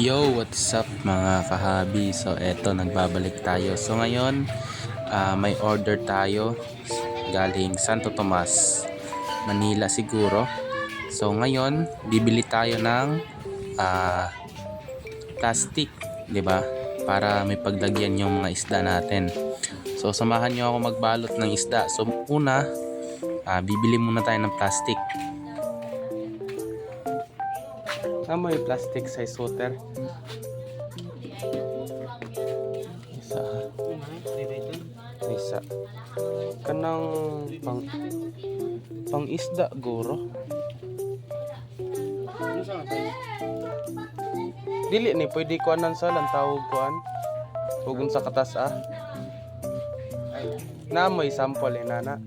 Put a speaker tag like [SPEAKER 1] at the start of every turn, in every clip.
[SPEAKER 1] Yo, what's up mga kahabi? So eto, nagbabalik tayo. So ngayon, ah, may order tayo galing Santo Tomas, Manila siguro. So ngayon, bibili tayo ng ah, plastic, 'di ba? Para may paglagyan yung mga isda natin. So samahan niyo ako magbalot ng isda. So una, ah, bibili muna tayo ng plastic. Tama yung plastic size water. Isa. Isa. Kanang pang pang isda guro. Dili ni pwede ko anan sa lang tawag kuan. Hugon sa katas ah. Na may sample eh nana.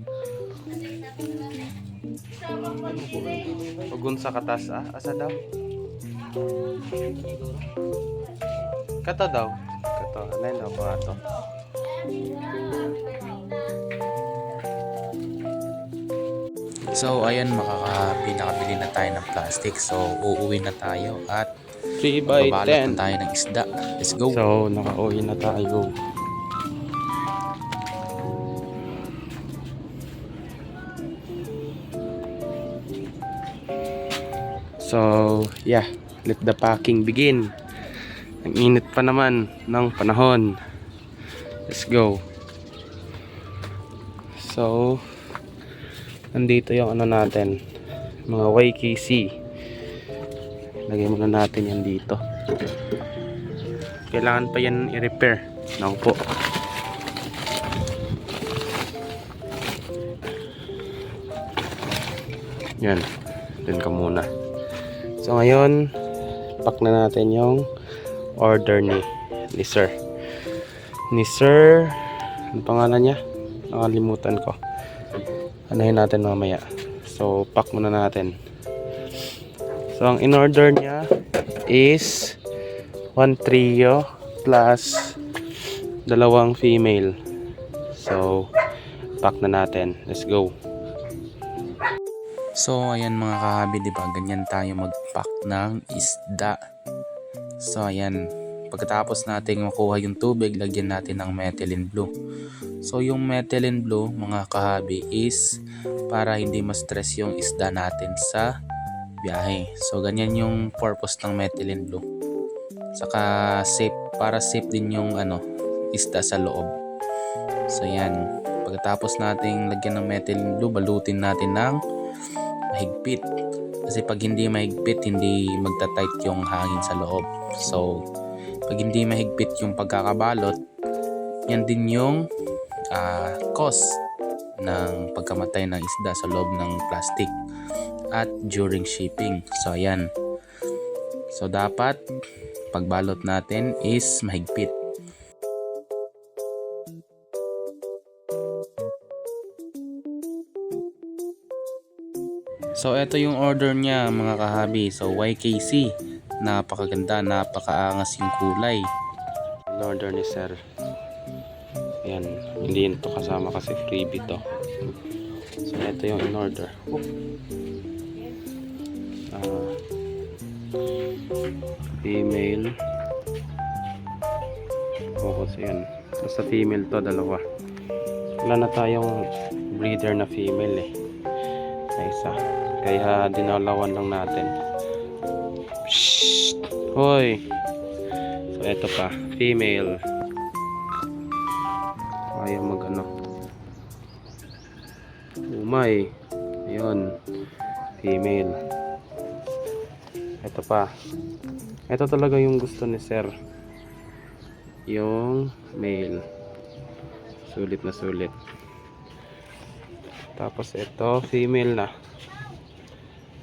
[SPEAKER 1] Hugon sa katas ah. Asa daw? Kato daw. Kato. Alain daw ko ato. So ayan makaka pinakabili na tayo ng plastic. So uuwi na tayo at
[SPEAKER 2] 3 by
[SPEAKER 1] babalot
[SPEAKER 2] 10.
[SPEAKER 1] na tayo ng isda. Let's go.
[SPEAKER 2] So, nakauwi na tayo. So, yeah. Let the packing begin. Ang init pa naman ng panahon. Let's go. So, nandito yung ano natin. Mga YKC. Lagay muna natin yan dito kailangan pa yan i-repair naku po yan dun ka muna so ngayon pack na natin yung order ni ni sir. Ni sir ano pangalan niya? Nakalimutan ko. Anahin natin mamaya. So pack muna natin. So ang in order niya is one trio plus dalawang female. So pack na natin. Let's go
[SPEAKER 1] So ayan mga kahabi, 'di ba? Ganyan tayo mag-pack ng isda. So ayan, pagkatapos nating makuha yung tubig, lagyan natin ng methylene blue. So yung methylene blue, mga kahabi, is para hindi ma-stress yung isda natin sa biyahe. So ganyan yung purpose ng methylene blue. Saka safe para safe din yung ano, isda sa loob. So yan, pagkatapos nating lagyan ng methylene blue, balutin natin ng mahigpit. Kasi pag hindi mahigpit, hindi magta-tight yung hangin sa loob. So, pag hindi mahigpit yung pagkakabalot, yan din yung ah, cause ng pagkamatay ng isda sa loob ng plastic at during shipping. So, ayan. So, dapat pagbalot natin is mahigpit. So ito yung order niya mga kahabi. So YKC. Napakaganda, napakaangas yung kulay.
[SPEAKER 2] in order ni sir. Yan hindi ito kasama kasi freebie to. So ito yung in order Ah, female. Focus yan basta female to dalawa. Wala na tayong breeder na female eh isa kaya dinalawan lang natin. Shh! hoy! So ito pa. Female. Ayaw mag ano? Umay. Ayun. Female. Ito pa. Ito talaga yung gusto ni sir. Yung male. Sulit na sulit tapos ito female na.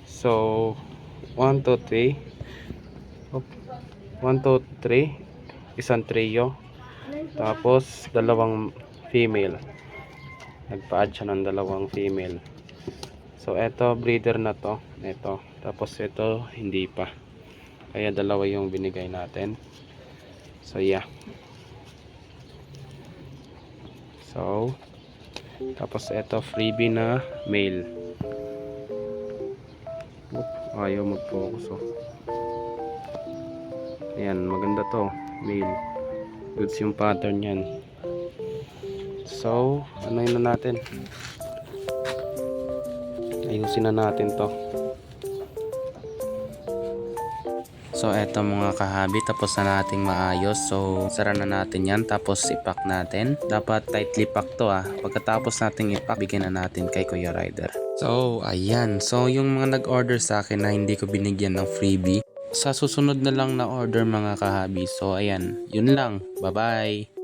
[SPEAKER 2] So 1 2 3 1 2 3 isang trio. Tapos dalawang female. Nagpa-add siya ng dalawang female. So eto breeder na to. Ito tapos ito hindi pa. Kaya dalawa yung binigay natin. So yeah. So tapos ito freebie na male Oop, ayaw mag focus oh Ayan, maganda to. Male. Goods yung pattern yan. So, ano na natin? Ayusin na natin to.
[SPEAKER 1] So eto mga kahabi, tapos na nating maayos. So sara na natin yan, tapos ipack natin. Dapat tightly pack to ah. Pagkatapos nating ipack, bigyan na natin kay Kuya Rider. So ayan, so yung mga nag-order sa akin na hindi ko binigyan ng freebie, sa susunod na lang na order mga kahabi. So ayan, yun lang. Bye-bye!